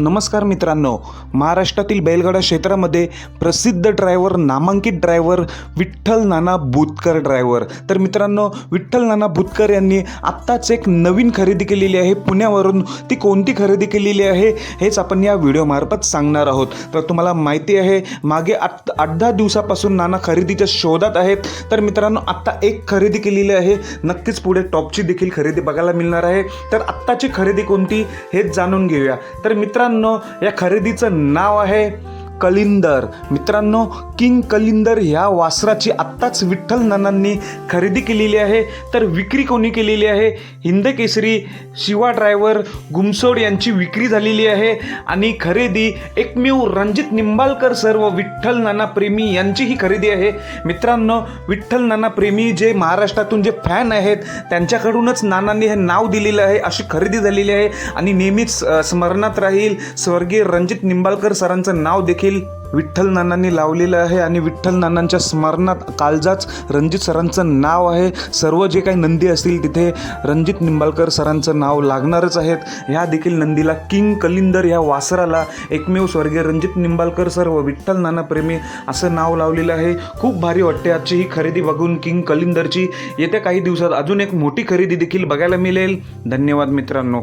नमस्कार मित्रांनो महाराष्ट्रातील बैलगाडा क्षेत्रामध्ये प्रसिद्ध ड्रायव्हर नामांकित ड्रायव्हर विठ्ठल नाना बुतकर ड्रायव्हर तर मित्रांनो विठ्ठल नाना बुतकर यांनी आत्ताच एक नवीन खरेदी केलेली आहे. पुण्यावरून ती कोणती खरेदी केलेली आहे हेच आपण या व्हिडिओमार्फत सांगणार आहोत. तर तुम्हाला माहिती आहे मागे आठ आठ दहा दिवसापासून नाना खरेदीच्या शोधात आहेत. तर मित्रांनो आत्ता एक खरेदी केलेली आहे. नक्कीच पुढे टॉपची देखील खरेदी बघायला मिळणार आहे. तर आत्ताची खरेदी कोणती हेच जाणून घेऊया. तर मित्रांनो या खरेदीचं नाव आहे कलिंदर. मित्रांनो किंग कलिंदर ह्या वासराची आत्ताच विठ्ठल नानांनी खरेदी केलेली आहे. तर विक्री कोणी केलेली आहे? हिंद केसरी शिवा ड्रायव्हर गुमसोड यांची विक्री झालेली आहे. आणि खरेदी एकमेव रणजित निंबाळकर सर्व विठ्ठल नाना प्रेमी यांची ही खरेदी आहे. मित्रांनो विठ्ठल नाना प्रेमी जे महाराष्ट्रातून जे फॅन आहेत त्यांच्याकडूनच नानांनी हे नाव दिलेलं आहे अशी खरेदी झालेली आहे. आणि नेहमीच स्मरणात राहील स्वर्गीय रणजित निंबाळकर सरांचं नाव देखील विठ्ठल नानांनी लावलेलं आहे आणि विठ्ठल नानांच्या स्मरणात काळजाच रणजित सरांचं नाव आहे. सर्व जे काही नंदी असतील तिथे रणजित निंबाळकर सरांचं नाव लागणारच आहेत. ह्या देखील नंदीला किंग कलिंदर ह्या वासराला एकमेव स्वर्गीय रणजित निंबाळकर सर व विठ्ठल नाना प्रेमी असं नाव लावलेलं आहे. खूप भारी वाटते आजची ही खरेदी बघून किंग कलिंदरची. येत्या काही दिवसात अजून एक मोठी खरेदी देखील बघायला मिळेल. धन्यवाद मित्रांनो.